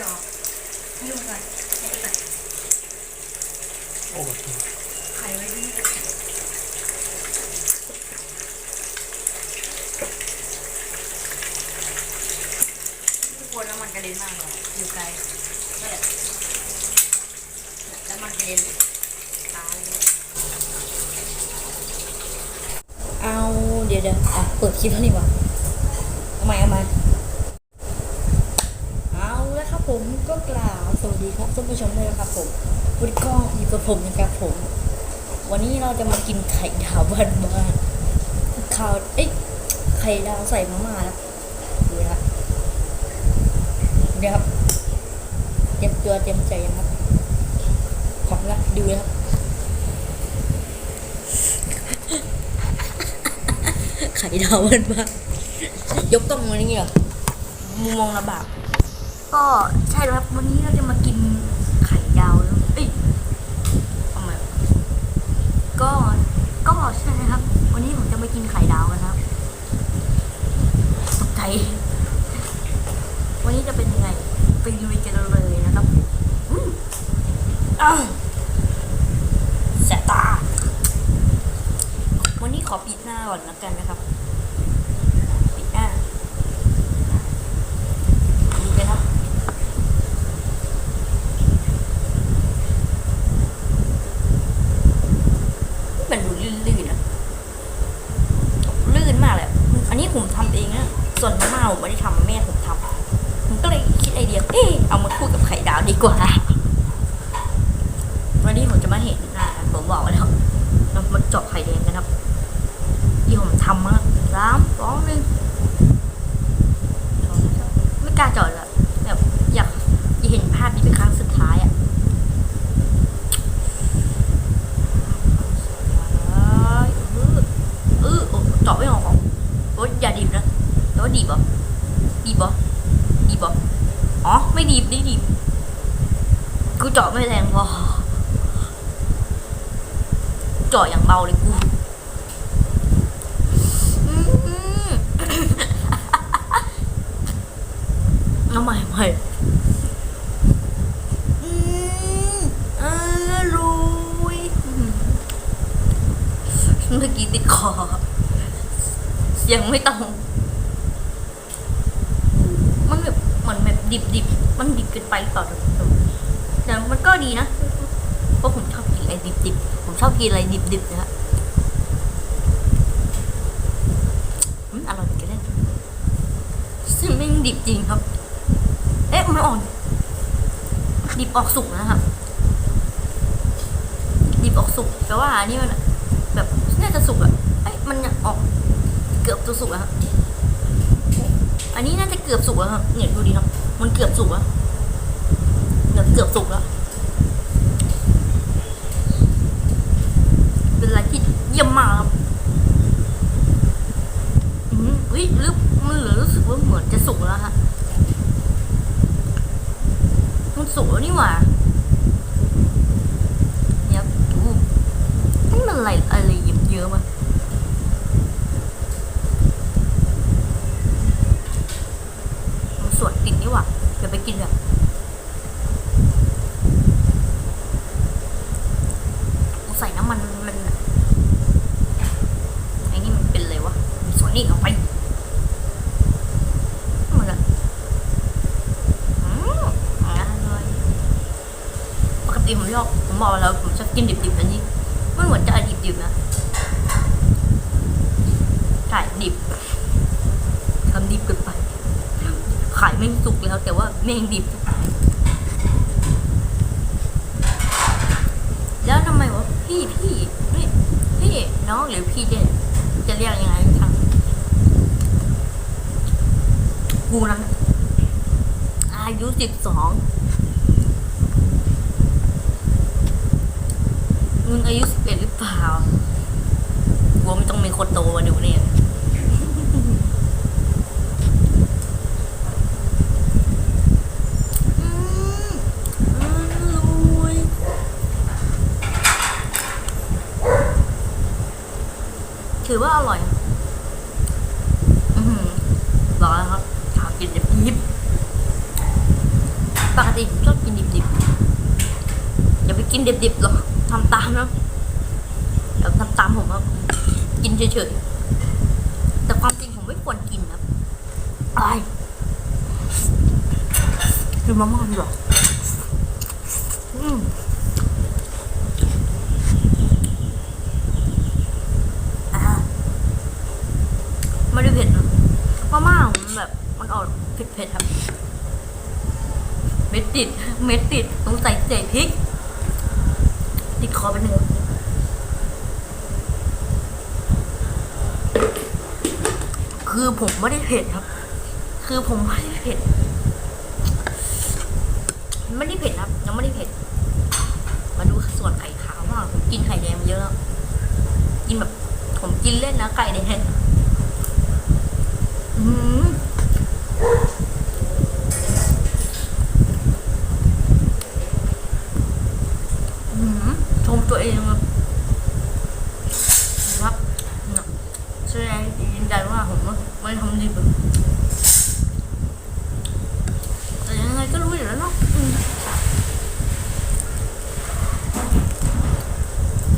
จอกยุ่งกันไอ้ตัดโอ้โหไข่ไว้ที่ทุกคนแล้วมันกระเด็นมากเลยอยู่ไกลแบบแล้วมันกระเด็นตายเลยเอาเดี๋ยวเดี๋ยวอะเปิดคลิปแล้วนี่วะเอาใหม่เอาใหม่เอาแล้วครับผมก็กล่าวสวัสดีครับท่าน ผู้ชมด้วยนะครับผมวันนี้ก็อยู่กับผมนะครับผม วันนี้เราจะมากินไข่ดาวบ้านบ้านข้าวเอ้ยไข่ดาวใส่มาม่านะดูนะเดี๋ยวครับเตรียมตัวเตรียมใจยังครับพร้อมละดูนะครับไข่ดาวบ้านบ้านยกกล้องมาอย่างเงี้ยเหรอมุมมองลำบากก็ใช่แล้วครับวันนี้เราจะมา ดาวแล้วเอ้ยเอาใหม่ก็ ก็ใช่นะครับ วันนี้ผมจะมากินไข่ดาวกันครับตกใจวันนี้จะเป็นยังไง ไปดูกันเลยนะครับอืมอ้าวแสบตา วันนี้ขอปิดหน้าก่อนแล้วกันนะครับ ปิดหน้าดูกันครับ มันดูลื่นๆนะลื่นมากเลยอะอันนี้ผมทำเองนะ ส่วนมาม่าผมไม่ได้ทำแม่ผมทำผมก็เลยคิดไอ เดียเอ๊เอามาคู่กับไข่ดาวดีกว่า วันนี้ผมจะมาเห็นหน้าผมบอกแล้วเรามาเจาะไข่แดงกันครับ ที่ผมทำมาสามสองหนึ่งไม่กล้าจอดเลยแบบอยากอยากเห็นภาพนี้เป็นครั้งสุดท้ายอะเออเออโอ้เจาะไม่ออกหรอกโอ้ยอย่าดีบนะแล้วาดีบเหรอดีบเหรอดีบเหรออ๋อ ไม่ดีบไม่ดีบกู เจาะไม่แรงพอ เจาะอย่างเบาเลยกูอืมเอาใหม่ใหม่อืมอร่อยอืมเมื่อกี้ติดคอ เสียงไม่ต้องมันแบบมันแบบดิบดิบๆมันดิบเกินไปหรือเปล่าแต่มัน ก็ดีนะเพราะผมชอบกินอะไรดิบๆ ผมชอบกินอะไรดิบๆนะฮะอืมอร่อยกันเลยซึ่งไม่ดิบจริงครับ เอ๊ะไม่อ่อน ดิบออกสุกนะครับ ดิบออกสุกแปลว่าอันนี้มันแบบน่าจะสุกอะเอ้ยมันออกเกือบจะสุกอะครับอันนี้น่าจะเกือบสุกแล้วครับเนี่ยดูดิครับ มันเกือบสุกแล้วเกือบสุกแล้ว เป็นอะไรที่เยี่ยมมากครับอืมเฮ้ยลึกมันเหลือรู้สึกว่าเหมือนจะสุกแล้วฮะมันสุกแล้วนี่หว่าเนี่ยดูนี่มันอะไรอะไรเยิ่มเยอะๆมามันสวดติดนี่หว่าเดี๋ยวไปกินแบบใส่น้ำมันมันไอ้นี่มันเป็นอะไรวะส่วนนี้เอาไปเหมือนกันอืมอร่อยปกติผมชอ บผมอกแล้วผมชอบกินดิบๆอันนี้มันเหมือนจะดิบๆนะใช่ดิบทำดิบเกินไป ขายไม่งสุกแล้ว แต่ว่าแม่งดิบ แล้วทำไมวะพี่พี่นี่พี่น้องหรือพี่เจนจะเรียกยังไงทางกูนะอายุสิบสอง มึงอายุสิบเอ็ดหรือเปล่ากลัวไม่ต้องมีคนโตมาดูเนี่ยถือว่าอร่อย อือหือบอกแล้วครับชาวกินจะยิบปปกติชอบกินดิบๆอย่าไปกินดิบๆหรอก ทำตามนะเดี๋ยวทำตามผมครับกินเฉยๆ แต่ความจริงผมไม่ควรกินครับอายดูมาม่าดีกว่าอืมอ่าไม่ได้เผ็ดนะมาม่ามันแบบ มันออกเผ็ดๆครับ เม็ดติด เม็ดติด ต้องใส่เศษพริก ติดคอไปหนึ่งคือผมไม่ได้เผ็ดครับ คือผมไม่ได้เผ็ดไม่ได้เผ็ดครับยังไม่ได้เผ็ด มาดูส่วนไข่ขาวบ้างผมกินไข่แดงเยอะแล้วกินแบบ ผมกินเล่นนะไข่แดงอืม อื้อหือชมตัวเองครับนะครับเนี่ยแสดง ยืนยันว่าผมไม่ทำดีแบบแต่ยังไงก็รู้อยู่แล้วเนาะ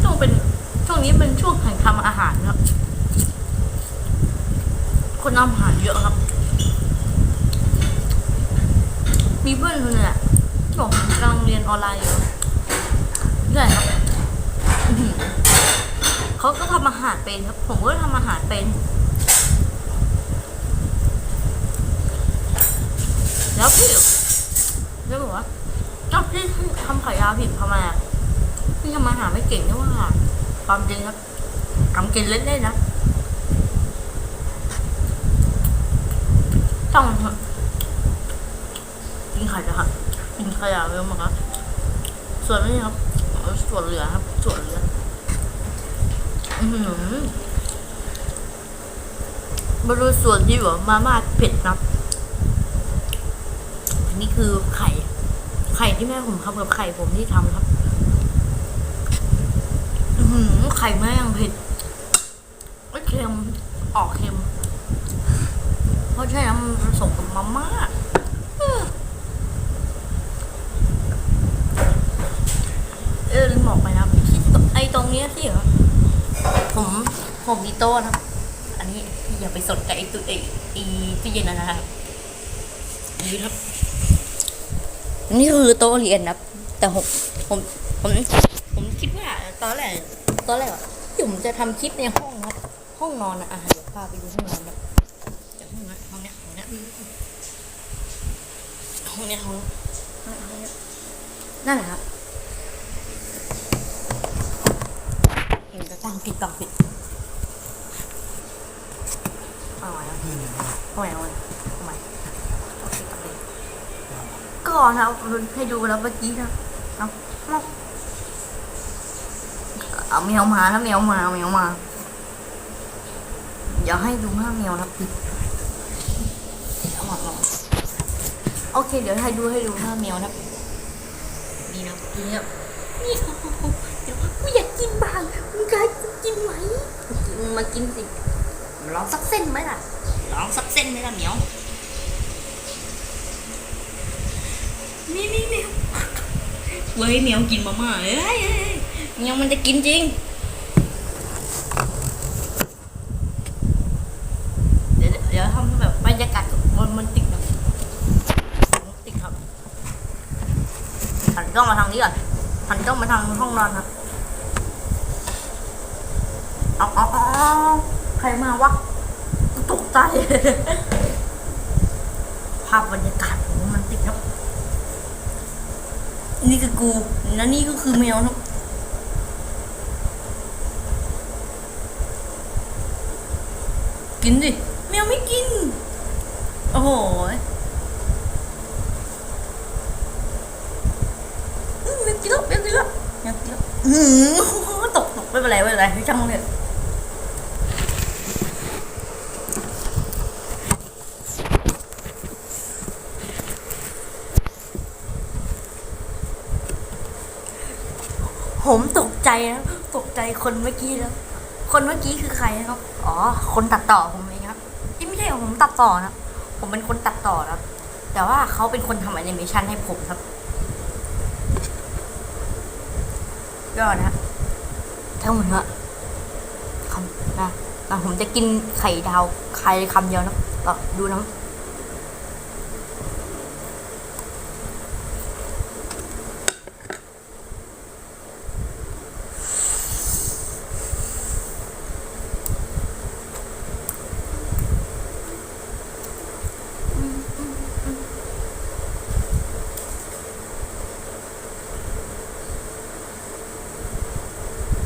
ช่วงเป็นช่วงนี้เป็นช่วงแห่งทำอาหารครับ คนทำอาหารเยอะครับ มีเพื่อนคนนึงอะบอกกำลังเรียนออนไลน์อยู่ใช่ครับเขาก็ทำอาหารเป็นครับ ผมก็ทำอาหารเป็น แล้วพี่แล้วบอกว่าเจ้าพี่ทำไข่ดาวผิดทำไมพี่ทำอาหารไม่เก่งนี่ว่าความจริงครับทำกินเล่นๆนะต้องกินไข่ดาวกินไข่ดาวเยอะมากครับส่วนนี้ครับส่วนเหลือครับส่วนเหลืออือหือมาดูส่วนที่แบบมาม่าเผ็ดนนี้ คือไข่ ไข่ที่แม่ผมทำกับไข่ผมที่ทำครับหือไข่แม่ยังเผ็ดไม่เค็มออกเค็ม เพราะใช่น้ำผสมกับมาม่าเออลืมบอกไปนะที่ไอตรงเนี้ยที่เหรอผมผมมีโต้นะครับอันนี้อย่าไปสนใจไอตัวไอไอที่เย็นนะนะครับนี่ครับ นี่คือโต๊ะเรียนนะแต่ผมผมผมผมคิดว่าตอนแรกตอนแรกที่ผมจะทำคลิปในห้องนะครับ ห้องนอนนะอะเดี๋ยวพาไปดูห้องนอนนะเดี๋ยวห้องนะห้องเนี้ห้องนี้ห้องนี้ห้องนี้นั่นแหละครับเห็นจะตั้งผิดตั้งผิดเอาใหม่ครับเอาใหม่เอาใหม่เอาใหม่โอเคตัดเลย ก็นครับให้ดูแล้วเมื่อกี้นะเอาเอาเอาแมวมานะแมวมาแมวมาอย่าให้ดูหน้าแมวนะปิดโอเค เดี๋ยวให้ดูให้ดูหน้าแมวนะนี่นะนี่ครับนี่เดี๋ยวกูอยากกินบ้างมึงจะให้กูกินไหมมากินสิลองสักเส้นไหมล่ะลองสักเส้นไหมล่ะเหมียว นี่นี่เหมียว เว้ยเหมียวกินมาม่าเอ้ยเหมียวมันจะกินจริง เดี๋ยวเดี๋ยวทำแบบบรรยากาศบนมันติดแบบติดครับหันกล้องมาทางนี้ก่อนหันกล้องมาทางห้องนอนครับอาเอใครมาวะตกใจภาพบรรยากาศของมันติดครับ นี่คือกูและนี่ก็คือแมวครับกินดิแมวไม่กิน โอ้โหอืมแมวกินแล้วแมวกินแล้วแมวกินแล้วอือตกตกไม่เป็นไรไม่เป็นไรช่างมันเถอะผมตก ใจนะตกใจคนเมื่อกี้แล้ว คนเมื่อกี้คือใครนะครับ อ๋อ คนตัดต่อผมเองครับที่ไม่ใช่ผมตัดต่อนะ ผมเป็นคนตัดต่อครับ แต่ว่าเขาเป็นคนทำแอนิเมชันให้ผมครับก็นะทั้งหมดนะคำนะนผมจะกินไข่ดาวไข่คำเดียวนะต่อดูนะ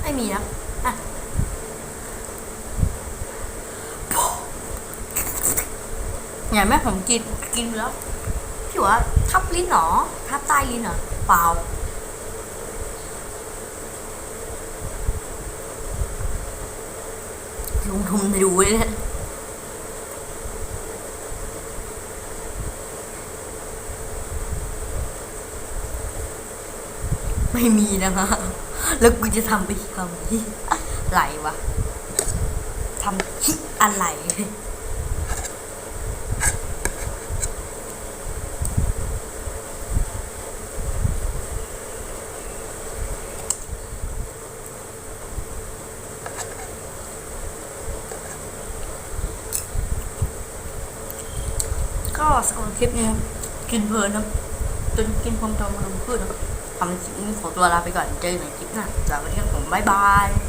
ไม่มีนะอะอย่างแม่ผมกินกินแล้วพี่ว่าทับลิ้นเหรอทับใต้ลิ้นเหรอเปล่าลุงทุมดูเลยเนี่ยไม่มีนะคะ แล้วกูจะทำไปทำที่อะไรวะทำที่อะไรก็สำหรับคลิปนี้ครับกินเพลินครับจนกินพร้อมทำมาพืชนะครับ ทำคลิปนี้ขอตัวลาไปก่อนเจอกันในคลิปหน้าสวัสดีครับผมบ๊ายบาย